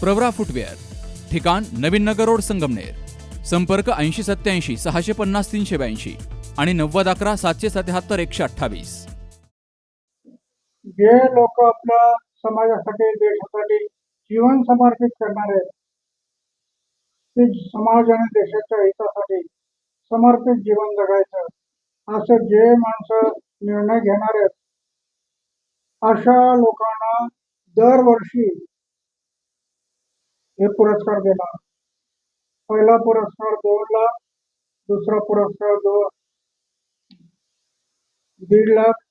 Pravara footwear ठिकाण नवीन नगर road Sangamner संपर्क ऐंशी सत्याऐंशी सहाशे पन्नास तीनशे ब्याऐंशी आणि नव्वद अकरा सातशे सत्याहत्तर एकशे अठ्ठावीस. जे लोक आपल्या समाजासाठी देशासाठी जीवन समर्पित करणार आहेत ते समाज आणि देशाच्या हितासाठी समर्पित जीवन जगायचं असं जे माणसं निर्णय घेणार आहेत अशा लोकांना दरवर्षी हे पुरस्कार देणार. पहिला पुरस्कार दोन लाख दुसरा पुरस्कार दोन दीड लाख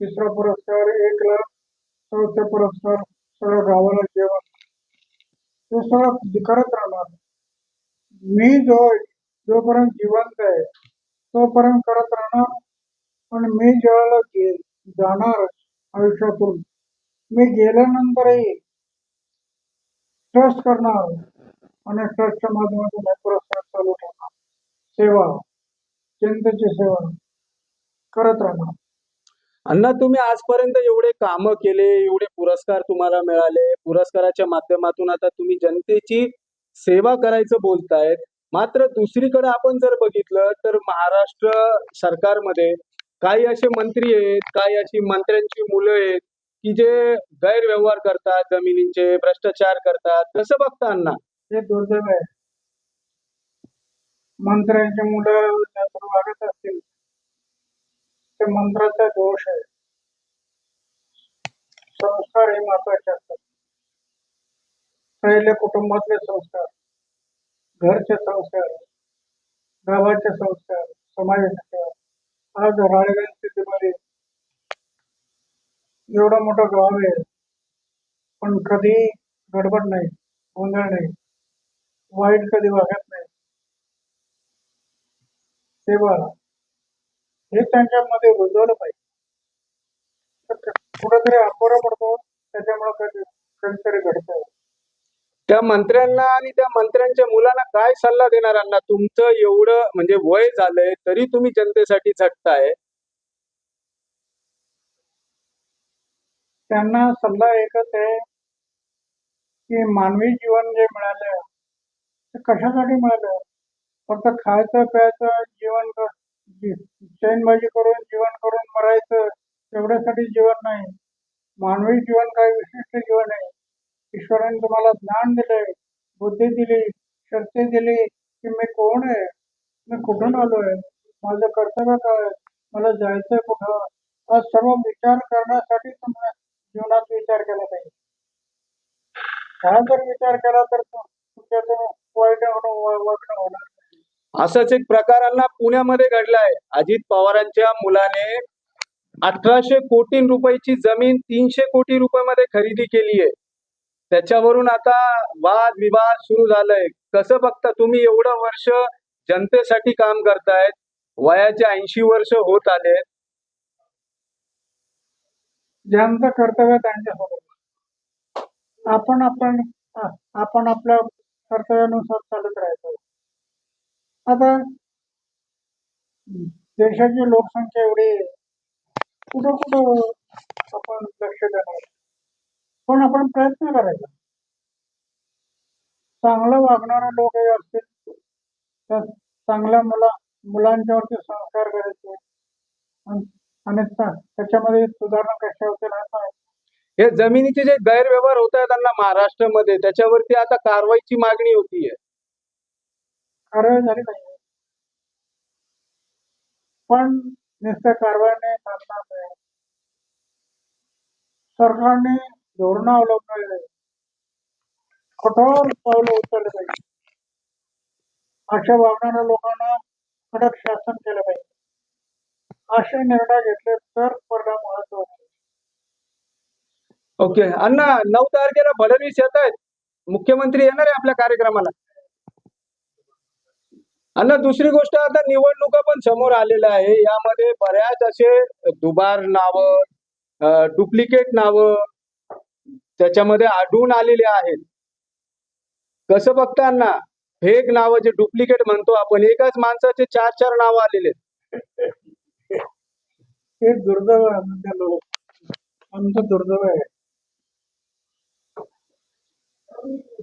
तिसरा पुरस्कार एक लाख चौथा पुरस्कार सगळ्या गावाला जेवण. तो सगळं करत राहणार. मी जो जोपर्यंत जिवंत आहे तोपर्यंत करत राहणार. पण मी ज्यावेळेला जाणार आयुष्यातून मी गेल्यानंतरही ट्रस्ट करणार आणि ट्रस्टच्या माध्यमातून हे पुरस्कार चालू ठेवणार. सेवा जनतेची सेवा करत राहणार. अण्णा तुम्ही आजपर्यंत एवढे काम केले एवढे पुरस्कार तुम्हाला मिळाले. पुरस्काराच्या माध्यमातून आता तुम्ही जनतेची सेवा करायचं बोलतायत. मात्र दुसरीकडे आपण जर बघितलं तर महाराष्ट्र सरकारमध्ये काही असे मंत्री आहेत काही अशी मंत्र्यांची मुलं आहेत की जे गैरव्यवहार करतात जमिनींचे भ्रष्टाचार करतात कसं बघता अण्णा? हे दुर्दैव आहे. मंत्र्यांची मुलं वागत असतील. ते मंत्राचा दोष आहे. संस्कार हे महत्त्वाचे असतात. पहिले कुटुंबातले संस्कार घरचे संस्कार गावाचे संस्कार समाजाचे आज राळेगण एवढा मोठं गाव आहे. पण कधी गडबड नाही गोंधळ नाही वाईट कधी वागत नाही. तेव्हा हे त्यांच्यामध्ये रुजवलं पाहिजे. तर कुठेतरी अपुरा पडतो त्याच्यामुळे कधी कधीतरी घडत. त्या मंत्र्यांना आणि त्या मंत्र्यांच्या मुलांना काय सल्ला देणार अण्णा? तुमचं एवढं म्हणजे वय झालंय तरी तुम्ही जनतेसाठी झटताय. त्यांना सल्ला एकच आहे की मानवी जीवन जे मिळालं ते कशासाठी मिळालं? फक्त खायचं प्यायचं जीवन चैनबाजी करून जीवन करून मरायचं एवढ्यासाठी जीवन नाही. मानवी जीवन काही विशिष्ट जीवन आहे. ईश्वराने तुम्हाला ज्ञान दिले बुद्धी दिली शक्ती दिली की मी कोण आहे? मी कुठून आलोय? माझं कर्तव्य काय मला जायचंय कुठं? हा सर्व विचार करण्यासाठी तुम्हाला जीवनात विचार केला पाहिजे. हा जर विचार केला तर तु- तुमच्यातून वाईट वागणं होणार असाच एक प्रकार अण्णा पुण्यामध्ये घडलाय. अजित पवारांच्या मुलाने अठराशे कोटी रुपयाची जमीन तीनशे कोटी रुपयामध्ये खरेदी केली आहे. त्याच्यावरून आता वाद विवाद सुरू झालाय. कसं बघता तुम्ही एवढं वर्ष जनतेसाठी काम करतायत वयाचे ऐंशी वर्ष होत आलेत. ज्यांचं कर्तव्य त्यांच्यासोबत. आपण आपण आपण आपल्या कर्तव्यानुसार चालत राहायचं. आता देशाची लोकसंख्या एवढी आहे. कुठं कुठं आपण लक्ष देणार? पण आपण प्रयत्न करायचा. चांगलं वागणारे लोक हे असतील तर चांगल्या मुला मुलांच्यावरती संस्कार करायचे. त्या- त्याच्यामध्ये सुधारणा कशा होतील हे पाहायचं. हे जमिनीचे जे गैरव्यवहार होत आहेत अण्णा महाराष्ट्रामध्ये त्याच्यावरती आता कारवाईची मागणी होतीये. कारवाई झाली पाहिजे. पण नुसत्या कारवाईने चालणार नाही. सरकारने धोरणं अवलंबले कठोर पावलं उचलले पाहिजे अशा वागणाऱ्या लोकांना कडक शासन केलं पाहिजे. असे निर्णय घेतले तर परिणाम महत्त्वाचे ओके अण्णा नऊ तारखेला फडणवीस येत आहेत. मुख्यमंत्री येणार आहे आपल्या कार्यक्रमाला. अण्णा दुसरी गोष्ट आता निवडणुका पण समोर आलेल्या आहे. यामध्ये बऱ्याच असे दुबार नावं डुप्लिकेट नावं त्याच्यामध्ये आढळून आलेले आहेत. कसं बघताना फेक नावं जे डुप्लिकेट म्हणतो आपण एकाच माणसाचे चार चार नावं आलेले ते हे दुर्दैव आहे लोक. आमचं दुर्दैव आहे.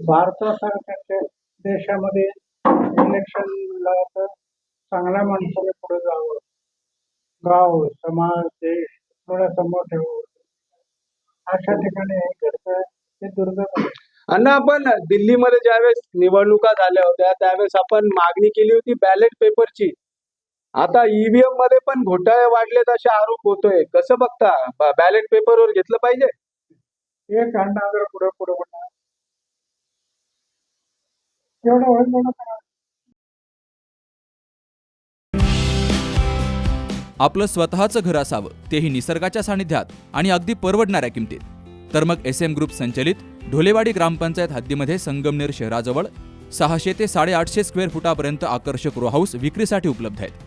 भारतासारख्या देशामध्ये इलेक्शन तर चांगल्या माणसाने पुढे जावं. गाव समाज देश थोडा समोर ठेवावं. अशा ठिकाणी हे घडतं हे दुर्दैव आहे. अण्णा आपण दिल्लीमध्ये ज्यावेळेस निवडणुका झाल्या होत्या त्यावेळेस आपण मागणी केली होती बॅलेट पेपरची आता ईव्हीएममध्ये पण घोटाळे वाढलेत असे आरोप होतोय. कसं बघता? बॅलेट पेपरवर घेतलं पाहिजे? एक अण्णा जर पुढे पुढे होणार एवढं होईल तेवढं करा. आपलं स्वतःचं घर असावं तेही निसर्गाच्या सानिध्यात आणि अगदी परवडणाऱ्या किमतीत. तर मग एस एम ग्रुप संचलित ढोलेवाडी ग्रामपंचायत हद्दीमध्ये संगमनेर शहराजवळ सहाशे ते साडेआठशे स्क्वेअर फुटापर्यंत आकर्षक रो हाऊस विक्रीसाठी उपलब्ध आहेत.